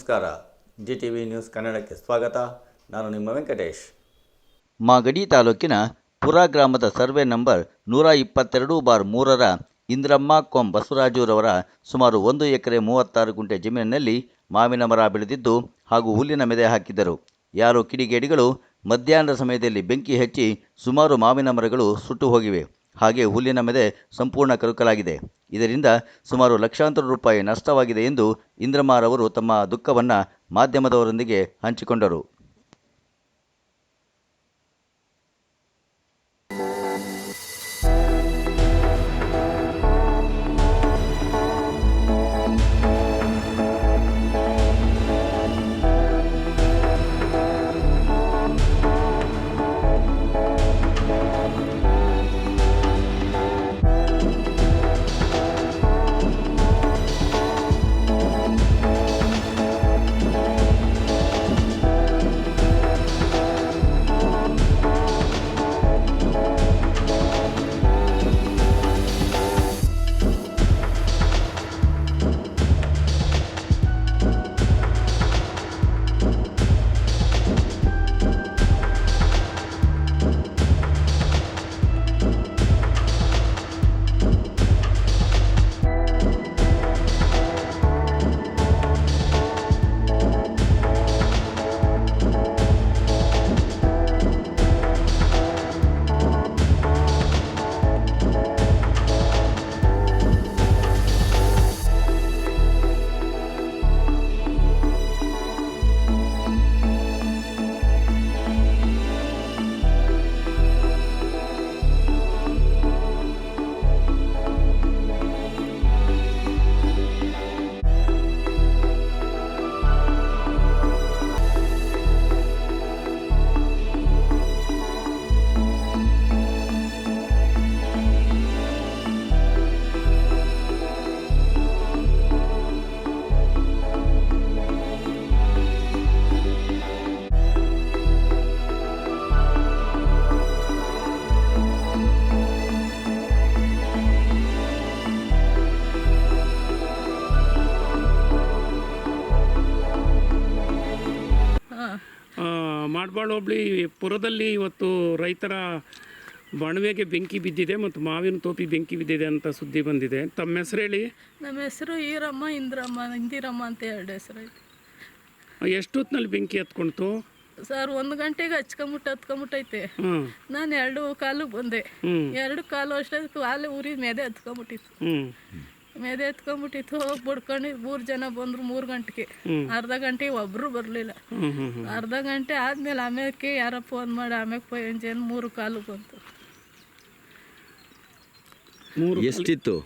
ನಮಸ್ಕಾರ. G T V news ಕನ್ನಡಕ್ಕೆ ಸ್ವಾಗತ. ನಾನು ನಿಮ್ಮ ವೆಂಕಟೇಶ್. ಮಾಗಡಿ ತಾಲೂಕಿನ ಪುರ ಗ್ರಾಮದ ಸರ್ವೆ ನಂಬರ್ ನೂರ ಇಪ್ಪತ್ತೆರಡು ಬಾರ್ ಮೂರರ ಇಂದ್ರಮ್ಮ ಕೊಂ ಬಸವರಾಜುರವರ ಸುಮಾರು ಒಂದು ಎಕರೆ ಮೂವತ್ತಾರು ಗುಂಟೆ ಜಮೀನಿನಲ್ಲಿ ಮಾವಿನ ಮರ ಬೆಳೆದಿದ್ದು ಹಾಗೂ ಹುಲ್ಲಿನ ಮೆದೆ ಹಾಕಿದ್ದರು. ಯಾರೋ ಕಿಡಿಗೇಡಿಗಳು ಮಧ್ಯಾಹ್ನದ ಸಮಯದಲ್ಲಿ ಬೆಂಕಿ ಹಚ್ಚಿ ಸುಮಾರು ಮಾವಿನ ಮರಗಳು ಸುಟ್ಟು ಹೋಗಿವೆ. ಹಾಗೆ ಹುಲ್ಲಿನ ಮೆದೆ ಸಂಪೂರ್ಣ ಕರಕಲಾಗಿದೆ. ಇದರಿಂದ ಸುಮಾರು ಲಕ್ಷಾಂತರ ರೂಪಾಯಿ ನಷ್ಟವಾಗಿದೆ ಎಂದು ಇಂದ್ರಮ್ಮರವರು ತಮ್ಮ ದುಃಖವನ್ನು ಮಾಧ್ಯಮದವರೊಂದಿಗೆ ಹಂಚಿಕೊಂಡರು. ಮಾಡಬಾಳ್ ಹೋಬಳಿ ಪುರದಲ್ಲಿ ಇವತ್ತು ರೈತರ ಬಣವೆಗೆ ಬೆಂಕಿ ಬಿದ್ದಿದೆ ಮತ್ತು ಮಾವಿನ ತೋಪಿ ಬೆಂಕಿ ಬಿದ್ದಿದೆ ಅಂತ ಸುದ್ದಿ ಬಂದಿದೆ. ತಮ್ಮ ಹೆಸರು ಹೇಳಿ? ನಮ್ಮ ಹೆಸರು ಈರಮ್ಮ ಇಂದ್ರಮ್ಮ ಇಂದಿರಮ್ಮ ಅಂತ ಎರಡು ಹೆಸರು ಎಷ್ಟು ಎಷ್ಟೊತ್ತಿನಲ್ಲಿ ಬೆಂಕಿ ಹತ್ಕೊಳ್ತು ಸರ್ ಒಂದು ಗಂಟೆಗೆ ಹಚ್ಕೊಂಬಿಟ್ಟು ಹತ್ಕೊಂಬಿಟ್ಟೈತೆ ನಾನು ಎರಡು ಕಾಲು ಬಂದೆ. ಎರಡು ಕಾಲು ಅಷ್ಟೇ ಕಾಲು ಊರಿದ ಮೇಲೆ ಹತ್ಕೊಂಬಿಟ್ಟಿತ್ತು. ಮೆದೆ ಎತ್ಕೊಂಡ್ಬಿಟ್ಟಿತ್ತು ಹೋಗಿ ಬಡ್ಕೊಂಡು ಮೂರು ಜನ ಬಂದ್ರು ಮೂರು ಗಂಟೆಗೆ. ಅರ್ಧ ಗಂಟೆಗೆ ಒಬ್ರು ಬರಲಿಲ್ಲ. ಅರ್ಧ ಗಂಟೆ ಆದಮೇಲೆ ಆಮೇಲೆ ಯಾರೋ ಫೋನ್ ಮಾಡಿ ಆಮೇಲೆ ಪೈಂಜನ್ ಮೂರು ಕಾಲು ಬಂತು. ಮೂರು ಎಷ್ಟಿತ್ತು?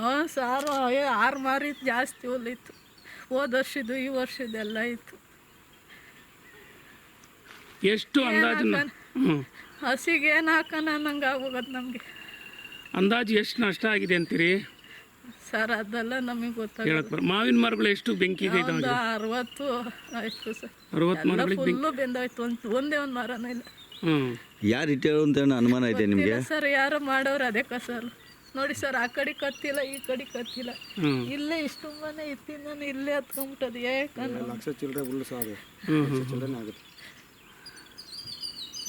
ಹಾಂ ಸಾರು ಆರು ಮಾರಿ ಜಾಸ್ತಿ ಹೋಲಿತ್ತು ಹೋದ ವರ್ಷದ್ದು ಈ ವರ್ಷದ್ದೆಲ್ಲ ಇತ್ತು. ಎಷ್ಟು ಅಂದಾಜು ಹಸಿಗೆ ಏನು ಹಾಕೋಣ ನಂಗೆ ಆಗೋಗದು ನಮಗೆ. ಅಂದಾಜು ಎಷ್ಟು ನಷ್ಟ ಆಗಿದೆ ಅಂತೀರಿ? ಸರ್ ಅದೆಲ್ಲ ನಮಗೆ ಗೊತ್ತಾಗ ಹೇಳಕ್ ಬರ ಮಾವಿನ ಮರಗಳು ಎಷ್ಟು ಬೆಂಕಿ ಒಂದು ಅರವತ್ತು ಆಯ್ತು ಸರ್. ಅರವತ್ತು ಎಲ್ಲ ಮರಗಳಿಗೆ ಬೆಂಕಿ ಫುಲ್ಲು ಬೆಂದಾಯ್ತು. ಒಂದು ಒಂದೇ ಒಂದು ಮರನೂ ಇಲ್ಲ. ಹ್ಮ್. ಯಾರು ಇಟ್ಟಿರೋ ಅಂತ ಏನೋ ಅನುಮಾನ ಇದೆ ನಿಮಗೆ? ಇಲ್ಲ ಸರ್ ಯಾರು ಮಾಡೋರು ಅದೇ ಸರ್. ನೋಡಿ ಸರ್ ಆ ಕಡೆ ಕತ್ತಿಲ್ಲ ಈ ಕಡೆ ಕತ್ತಿಲ್ಲ. ಇಲ್ಲೇ ಇಷ್ಟು ಮನೆ ಇತ್ತಿಂದ ಇಲ್ಲೇ ಹತ್ಕೊಂಡ್ಬಿಟ್ಟದು ಯಾಕಂದ್ರೆ ಹ್ಞೂ ಚಿಲ್ಲರೆ ಆಗುತ್ತೆ.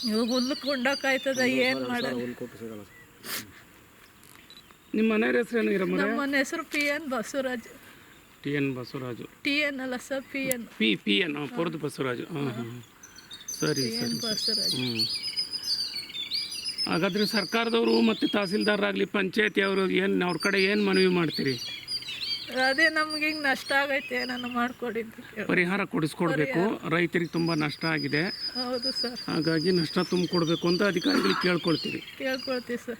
ಇವಾಗ ಹುಲ್ಲು ಕೊಂಡೋಕಾಯ್ತದ ಏನು ಮಾಡೋದು? ನಿಮ್ಮ ಮನೆಯವ್ರ ಹೆಸರೇನು ಇರಮ್ಮ ನಮ್ಮ ಮನೆ? ಹೆಸರು P N Basavaraj. T N Basavaraju. T N ಅಲ್ಲ sir P N P P N ಪೊರ್ದು Basavaraju. ಹಾಂ ಹಾಂ ಸರಿ ಸರಿ ಬಸವರಾಜ್. ಹ್ಞೂ ಹಾಗಾದ್ರೆ ಸರ್ಕಾರದವರು ಮತ್ತು ತಹಸೀಲ್ದಾರರಾಗಲಿ ಪಂಚಾಯತಿಯವರು ಏನು ಅವ್ರ ಕಡೆ ಏನು ಮನವಿ ಮಾಡ್ತೀರಿ? ಅದೇ ನಮ್ಗೆ ಹಿಂಗೆ ನಷ್ಟ ಆಗೈತೆ ನಾನು ಮಾಡ್ಕೊಡಿದ್ದು ಪರಿಹಾರ ಕೊಡಿಸ್ಕೊಡ್ಬೇಕು. ರೈತರಿಗೆ ತುಂಬ ನಷ್ಟ ಆಗಿದೆ. ಹೌದು ಸರ್. ಹಾಗಾಗಿ ನಷ್ಟ ತುಂಬಿಕೊಡ್ಬೇಕು ಅಂತ ಅಧಿಕಾರಿಗಳಿಗೆ ಕೇಳ್ಕೊಳ್ತೀರಿ. ಕೇಳ್ಕೊಳ್ತೀವಿ ಸರ್.